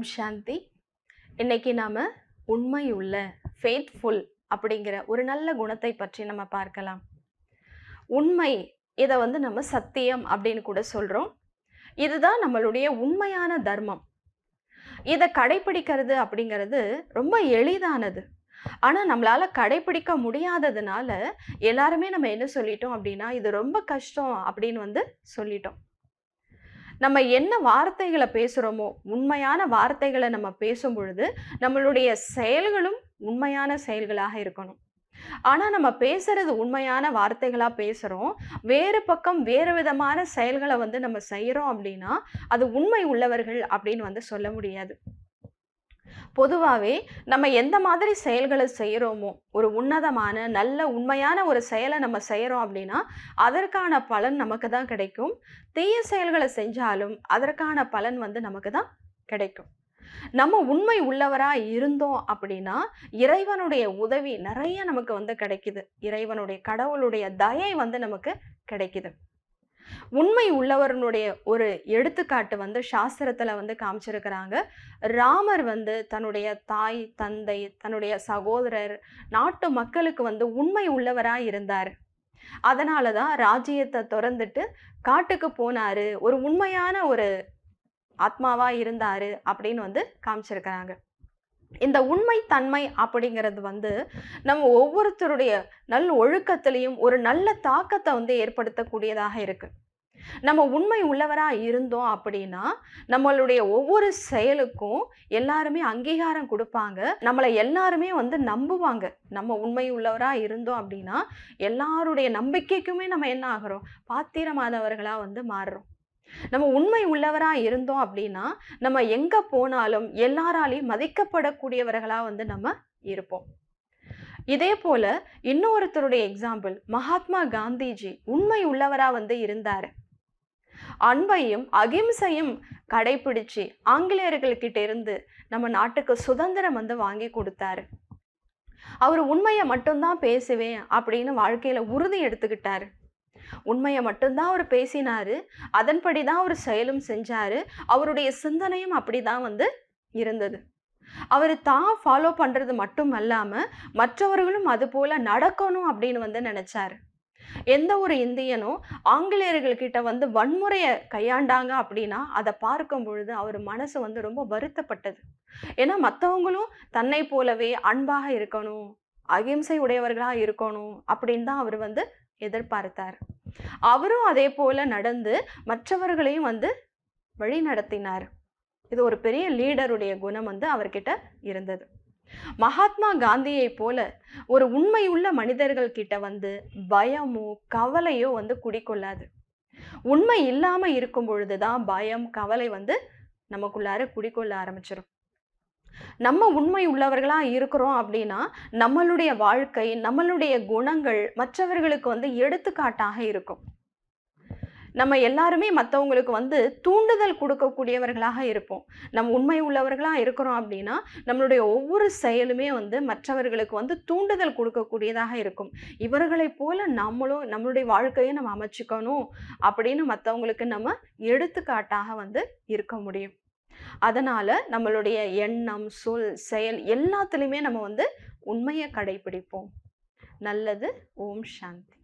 ஓம் சாந்தி. இன்னைக்கு நாம் உண்மை உள்ள ஃபேத்ஃபுல் அப்படிங்கிற ஒரு நல்ல குணத்தை பற்றி நம்ம பார்க்கலாம். உண்மை இதை வந்து நம்ம சத்தியம் அப்படின்னு கூட சொல்கிறோம் இதுதான் நம்மளுடைய உண்மையான தர்மம். இதை கடைபிடிக்கிறது அப்படிங்கிறது ரொம்ப எளிதானது. ஆனால் நம்மளால் கடைபிடிக்க முடியாததுனால எல்லாருமே நம்ம என்ன சொல்லிட்டோம் அப்படின்னா இது ரொம்ப கஷ்டம் அப்படின்னு வந்து சொல்லிட்டோம். நம்ம என்ன வார்த்தைகளை பேசுகிறோமோ உண்மையான வார்த்தைகளை நம்ம பேசும் பொழுது நம்மளுடைய செயல்களும் உண்மையான செயல்களாக இருக்கணும். ஆனால் நம்ம பேசுறது உண்மையான வார்த்தைகளாக பேசுகிறோம் வேறு பக்கம் வேறு விதமான செயல்களை வந்து நம்ம செய்கிறோம் அப்படின்னா அது உண்மை உள்ளவர்கள் அப்படின்னு வந்து சொல்ல முடியாது. பொதுவாகவே நம்ம எந்த மாதிரி செயல்களை செய்கிறோமோ ஒரு உன்னதமான நல்ல உண்மையான ஒரு செயலை நம்ம செய்கிறோம் அப்படின்னா அதற்கான பலன் நமக்கு தான் கிடைக்கும். தீய செயல்களை செஞ்சாலும் அதற்கான பலன் வந்து நமக்கு தான் கிடைக்கும். நம்ம உண்மை உள்ளவராக இருந்தோம் அப்படின்னா இறைவனுடைய உதவி நிறைய நமக்கு வந்து கிடைக்குது. இறைவனுடைய கடவுளுடைய தயை வந்து நமக்கு கிடைக்குது. உண்மை உள்ளவர்களுடைய ஒரு எடுத்துக்காட்டு வந்து சாஸ்திரத்தில் வந்து காமிச்சிருக்கிறாங்க. ராமர் வந்து தன்னுடைய தாய் தந்தை தன்னுடைய சகோதரர் நாட்டு மக்களுக்கு வந்து உண்மை உள்ளவராக இருந்தார். அதனால தான் ராஜ்யத்தை திறந்துட்டு காட்டுக்கு போனார். ஒரு உண்மையான ஒரு ஆத்மாவாக இருந்தார் அப்படின்னு வந்து காமிச்சிருக்கிறாங்க. இந்த உண்மை தன்மை அப்படிங்கிறது வந்து நம்ம ஒவ்வொருத்தருடைய நல் ஒழுக்கத்திலையும் ஒரு நல்ல தாக்கத்தை வந்து ஏற்படுத்தக்கூடியதாக இருக்கு. நம்ம உண்மை உள்ளவராக இருந்தோம் அப்படின்னா நம்மளுடைய ஒவ்வொரு செயலுக்கும் எல்லாருமே அங்கீகாரம் கொடுப்பாங்க. நம்மளை எல்லாருமே வந்து நம்புவாங்க. நம்ம உண்மை உள்ளவராக இருந்தோம் அப்படின்னா எல்லாருடைய நம்பிக்கைக்குமே நம்ம என்ன ஆகிறோம்? பாத்திரமானவர்களாக வந்து மாறுறோம். நம்ம உண்மை உள்ளவராக இருந்தோம் அப்படின்னா நம்ம எங்கே போனாலும் எல்லாராலையும் மதிக்கப்படக்கூடியவர்களாக வந்து நம்ம இருப்போம். இதே போல இன்னொருத்தருடைய எக்ஸாம்பிள் மகாத்மா காந்திஜி உண்மை உள்ளவராக வந்து இருந்தார். அன்பையும் அகிம்சையும் கடைபிடிச்சு ஆங்கிலேயர்கள்கிட்ட இருந்து நம்ம நாட்டுக்கு சுதந்திரம் வந்து வாங்கி கொடுத்தாரு. அவர் உண்மையை மட்டும்தான் பேசுவேன் அப்படின்னு வாழ்க்கையில் உறுதி எடுத்துக்கிட்டாரு. உண்மையை மட்டும்தான் அவர் பேசினார். அதன்படி தான் அவர் செயலும் செஞ்சார். அவருடைய சிந்தனையும் அப்படி தான் வந்து இருந்தது. அவர் தான் ஃபாலோ பண்ணுறது மட்டும் அல்லாமல் மற்றவர்களும் அதுபோல் நடக்கணும் அப்படின்னு வந்து நினச்சாரு. எந்த ஒரு இந்தியனும் ஆங்கிலேயர்கள்கிட்ட வந்து வன்முறையை கையாண்டாங்க அப்படின்னா அதை பார்க்கும் பொழுது அவர் மனசு வந்து ரொம்ப வருத்தப்பட்டது. ஏன்னா மற்றவங்களும் தன்னை போலவே அன்பாக இருக்கணும் அகிம்சை உடையவர்களாக இருக்கணும் அப்படின்னு தான் அவர் வந்து எதிர்பார்த்தார். அவரும் அதே போல் நடந்து மற்றவர்களையும் வந்து வழி நடத்தினார். இது ஒரு பெரிய லீடருடைய குணம் வந்து அவர்கிட்ட இருந்தது. மகாத்மா காந்தியை போல ஒரு உண்மையுள்ள மனிதர்கள் கிட்ட வந்து பயமோ கவலையோ வந்து குடிக்கொள்ளாது உண்மை இல்லாமல் இருக்கும் பொழுதுதான் பயம் கவலை வந்து நமக்குள்ளார குடிக்கொள்ள ஆரம்பிச்சிடும் நம்ம உண்மை உள்ளவர்களாக இருக்கிறோம் அப்படின்னா நம்மளுடைய வாழ்க்கை நம்மளுடைய குணங்கள் மற்றவர்களுக்கு வந்து எடுத்துக்காட்டாக இருக்கும். நம்ம எல்லாருமே மற்றவங்களுக்கு வந்து தூண்டுதல் கொடுக்கக்கூடியவர்களாக இருப்போம். நம்ம உண்மை உள்ளவர்களாக இருக்கிறோம் அப்படின்னா நம்மளுடைய ஒவ்வொரு செயலுமே வந்து மற்றவர்களுக்கு வந்து தூண்டுதல் கொடுக்கக்கூடியதாக இருக்கும். இவர்களைப் போல நம்மளும் நம்மளுடைய வாழ்க்கையை நம்ம அமைச்சுக்கணும் அப்படின்னு மற்றவங்களுக்கு நம்ம எடுத்துக்காட்டாக வந்து இருக்க முடியும். அதனால் நம்மளுடைய எண்ணம் சொல் செயல் எல்லாத்துலேயுமே நம்ம வந்து உண்மையை கடைபிடிப்போம் நல்லது. ஓம் சாந்தி.